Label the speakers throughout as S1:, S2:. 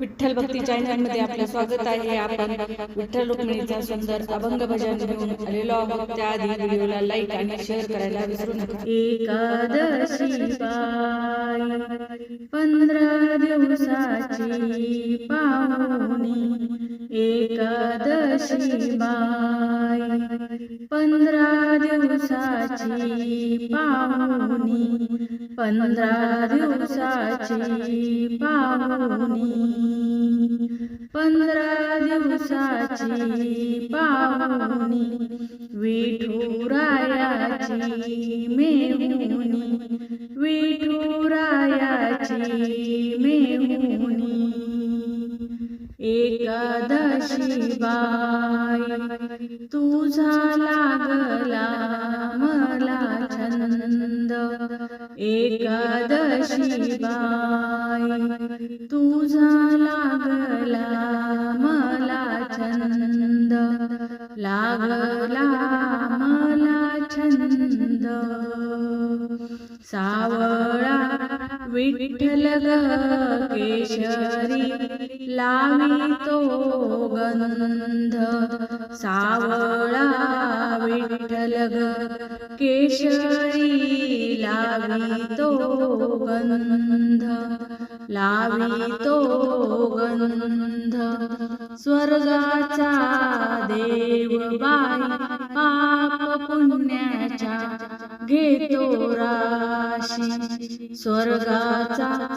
S1: विठ्ठल भक्ती चॅनलमध्ये आपलं स्वागत आहे. आपण विठ्ठल रुक्मिणीचा सुंदर अभंग भजन घेऊन आलेलो आहोत. त्याआधी व्हिडिओला लाईक आणि शेअर करायला विसरू नका.
S2: एकादशी पायी पंधरा दिवसाची पाहुणी. एकादशी बाई पंधरा दिवसाची पाहुणी. पंधरा दिवसाची पाहुणी. पंधरा दिवसाची पाहुणी. विठुरायाची मेहुणी. विठुरायाची मेहुणी. एकादशी बाई तुझा लागला एकादशी बाई तुझा लागला मला छंद लागला मला छंद. सावळा विठ्ठल केशरी लावी तो गंध. सावळा विठ्ठल केशरी लावी तो गंध. लावी तो गंध. स्वर्गाचा देव बाई पाप पुण्याच्या घेतो राशी. स्वर्गाचा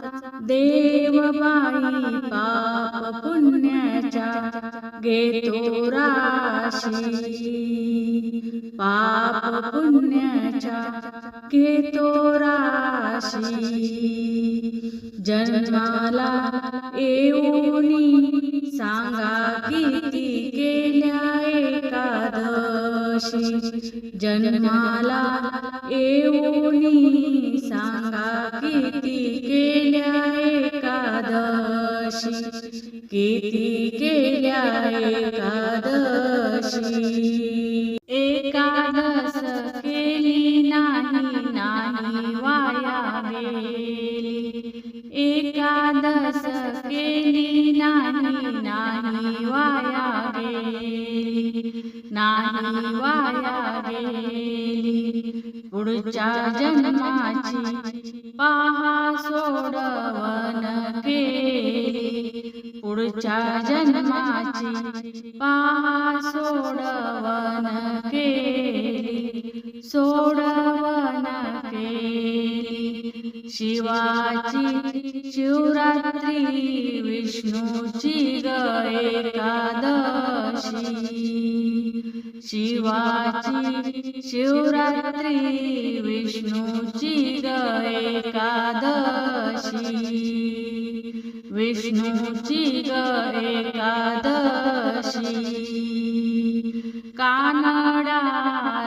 S2: देव बाई पाप पुण्याच्या घेतो राशी पाप पुण्याच्या घेतो राशी जन्माला येऊनी सांगा किती केल्या एकादशी. जन्माला येऊनी सांगा किती किती केल्या एकादशी? एकादश केली नाही नाही वाया गेली. एकादश केली नाही नाही वाया गेली. नाही वाया गेली. पुढच्या जन्माची पहा सोडवन केली. पुढच्या जन्माची पहा सोडवन केली. सोडवन केली. शिवाची शिवरात्री विष्णूची ग एकादशी. शिवाची शिवरात्री विष्णूची ग एकादशी. विष्णूची ग एकादशी. कानडा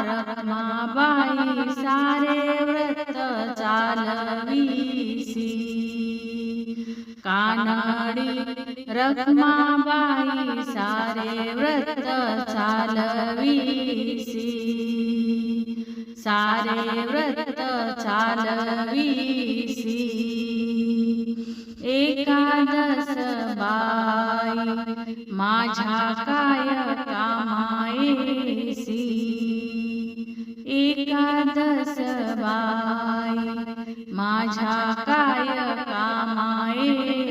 S2: रखमाबाई सारे व्रत चालवीसी. कानडी रखमाबाई सारे व्रत चालवीसी. सारे व्रत चालवीसी. एकादश बाई माझ्या काय कामायसी. एकादश बाई माझ्या काय कामायसी.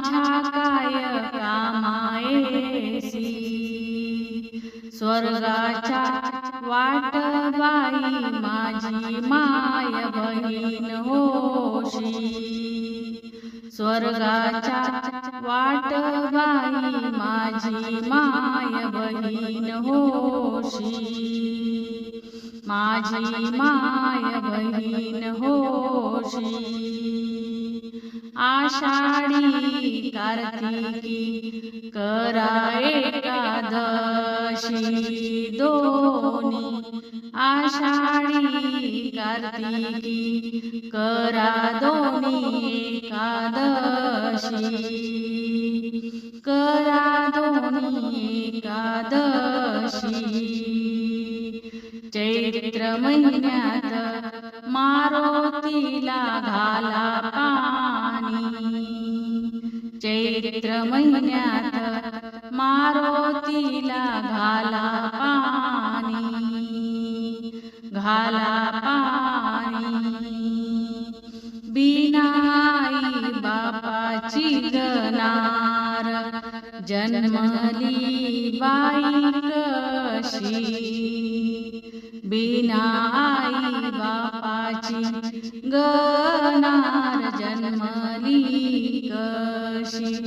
S2: माझ्या काय कामायसी स्वर्गाच्या वाट बाई माझी माय बहीण होशी स्वर्गाच्या वाट बाई माझी माय बहीण होशी माझी माय बहीण होशी आषाढी कार्तिकी करा एकादशी दोनी आषाढी कार्तिकी करा दोनी एकादशी. करा दोनी एकादशी. चैत्र महिन्यात मारुतीला घाला चैत्र महिन्यात मारोतीला घाला पाणी घाला पाणी. बिनाई बापाची गनार जन्मली बाई कशी? बिनाई बापाची गनार जन्मली कशी.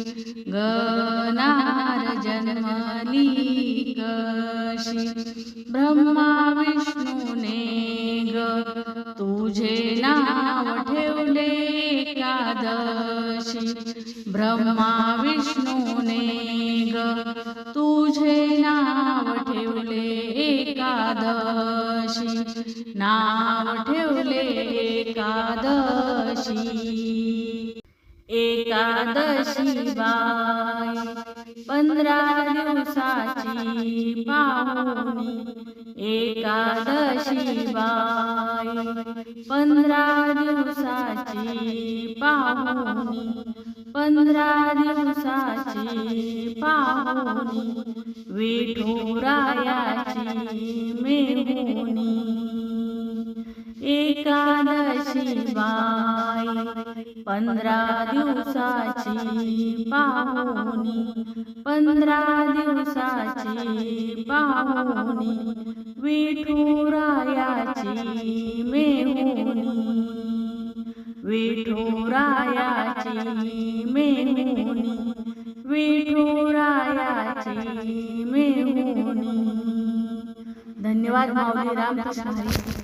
S2: गनार जन्मली कशी ब्रह्मा विष्णूने ग तुझे नाव ठेवले एकादशी. ब्रह्मा विष्णूने ग तुझे नाव ठेवले एकादशी. नाव ठेवले एकादशी. एकादशी बाय पंधरा दिवसाची पाहुणी. एकादशी बाय पंधरा दिवसाची पाहुणी. पंधरा दिवसाची पाहुणी विठुरायाची मेहुनी एकादशी बाई पंधरा दिवसाची पाहुणी. पंधरा दिवसाची पाहुणी विठुरायाची मेहुनी विठुरायाची मेहुनी विठुरायाची मेहुनी धन्यवाद माऊली रामकृष्ण हरी.